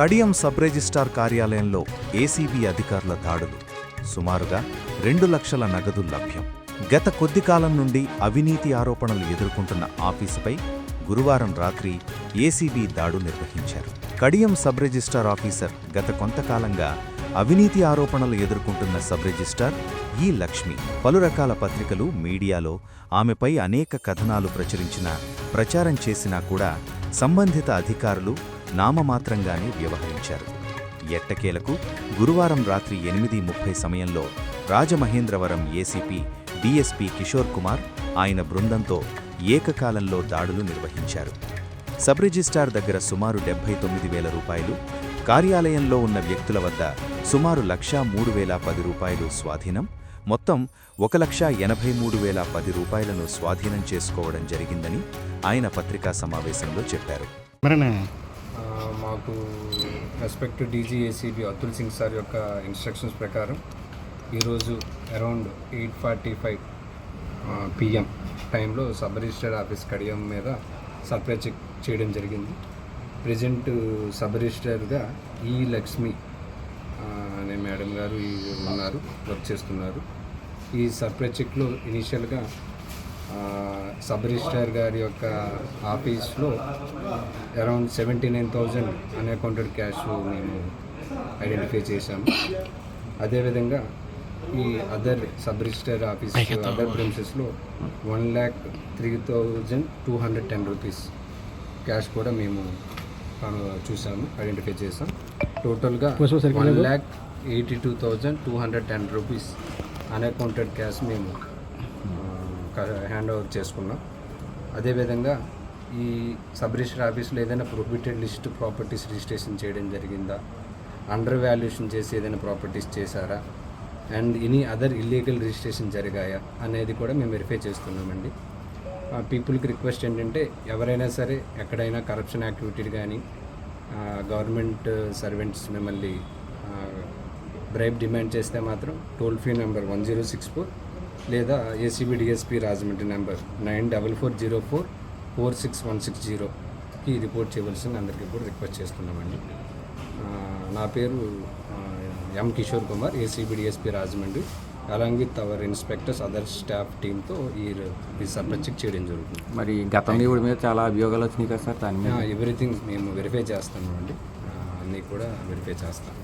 Kadiyam sub registrar కార్యాలయంలో ACB అధికారుల దాడులు. సుమారుగా రెండు లక్షల నగదు లభ్యం. గత కొద్ది కాలం నుండి అవినీతి ఆరోపణలు ఎదుర్కొంటున్న ఆఫీసుపై గురువారం రాత్రి ఏసీబీ దాడు నిర్వహించారు. కడియం సబ్ రిజిస్ట్రార్ ఆఫీసర్ గత కొంతకాలంగా అవినీతి ఆరోపణలు ఎదుర్కొంటున్న సబ్ రిజిస్ట్రార్ ఈ లక్ష్మి. పలు రకాల పత్రికలు మీడియాలో ఆమెపై అనేక కథనాలు ప్రచురించినా ప్రచారం చేసినా కూడా సంబంధిత అధికారులు నామమాత్రంగానే వ్యవహరించారు. ఎట్టకేలకు గురువారం రాత్రి ఎనిమిది ముప్పై సమయంలో రాజమహేంద్రవరం ఏసీపీ డిఎస్పీ కిషోర్ కుమార్ ఆయన బృందంతో ఏకకాలంలో దాడులు నిర్వహించారు. సబ్ రిజిస్ట్రార్ దగ్గర సుమారు డెబ్బై తొమ్మిది వేల రూపాయలు కార్యాలయంలో ఉన్న వ్యక్తుల వద్ద సుమారు లక్షా మూడు వేల పది రూపాయలు స్వాధీనం మొత్తం ఒక లక్ష ఎనభై మూడు వేల పది రూపాయలను స్వాధీనం చేసుకోవడం జరిగిందని ఆయన పత్రికా సమావేశంలో చెప్పారు. మాకు respect DG ACB Atul Singh sir యొక్క ఇన్స్ట్రక్షన్స్ ప్రకారం ఈరోజు around eight forty five PM టైంలో సబ్ రిజిస్టర్డ్ ఆఫీస్ కడియం మీద సర్ప్రై చెక్ చేయడం జరిగింది. ప్రజెంట్ సబ్ రిజిస్టర్గా ఈ లక్ష్మి అనే మేడం గారు ఈ ఉన్నారు వర్క్ చేస్తున్నారు. ఈ సర్ప్రైజ్ చెక్లో ఇనీషియల్గా సబ్ రిజిస్ట్రార్ గారి యొక్క ఆఫీస్లో around seventy nine thousand unaccounted cash మేము ఐడెంటిఫై చేశాము. అదేవిధంగా ఈ other sub register office other ప్రిన్సెస్లో one lakh three thousand two hundred ten rupees cash కూడా మేము చూసాము ఐడెంటిఫై చేసాం టోటల్గా one lakh eighty two thousand two hundred ten rupees unaccounted cash మేము హ్యాండ్ ఓవర్ చేసుకున్నాం. అదేవిధంగా ఈ సబ్ రిజిస్టర్ ఆఫీస్లో ఏదైనా ప్రొహిబిటెడ్ లిస్ట్ ప్రాపర్టీస్ రిజిస్ట్రేషన్ చేయడం జరిగిందా? అండర్ వాల్యుయేషన్ చేసి ఏదైనా ప్రాపర్టీస్ చేశారా? And any other illegal registration జరిగాయా? అనేది కూడా మేము వెరిఫై చేస్తున్నామండి. పీపుల్కి రిక్వెస్ట్ ఏంటంటే ఎవరైనా సరే ఎక్కడైనా కరప్షన్ యాక్టివిటీ కానీ గవర్నమెంట్ సర్వెంట్స్ మిమ్మల్ని బ్రైబ్ డిమాండ్ చేస్తే మాత్రం toll free number one zero six four లేదా ACB DSP Rajahmundry number nine double four zero four four six one six జీరోకి రిపోర్ట్ చేయవలసింది అందరికీ కూడా రిక్వెస్ట్ చేస్తున్నామండి. నా పేరు M Kishore Kumar ACB DSP Rajahmundry. Along with our inspectors other staff టీమ్తో ఈ ఈ చెక్ చేయడం జరుగుతుంది. మరి గతంలో ఇవిడ మీద చాలా అభియోగాలు వచ్చినాయి కదా సార్ దాని మీద? ఎవ్రీథింగ్ మేము వెరిఫై చేస్తాము అండి అన్నీ కూడా వెరిఫై చేస్తాం.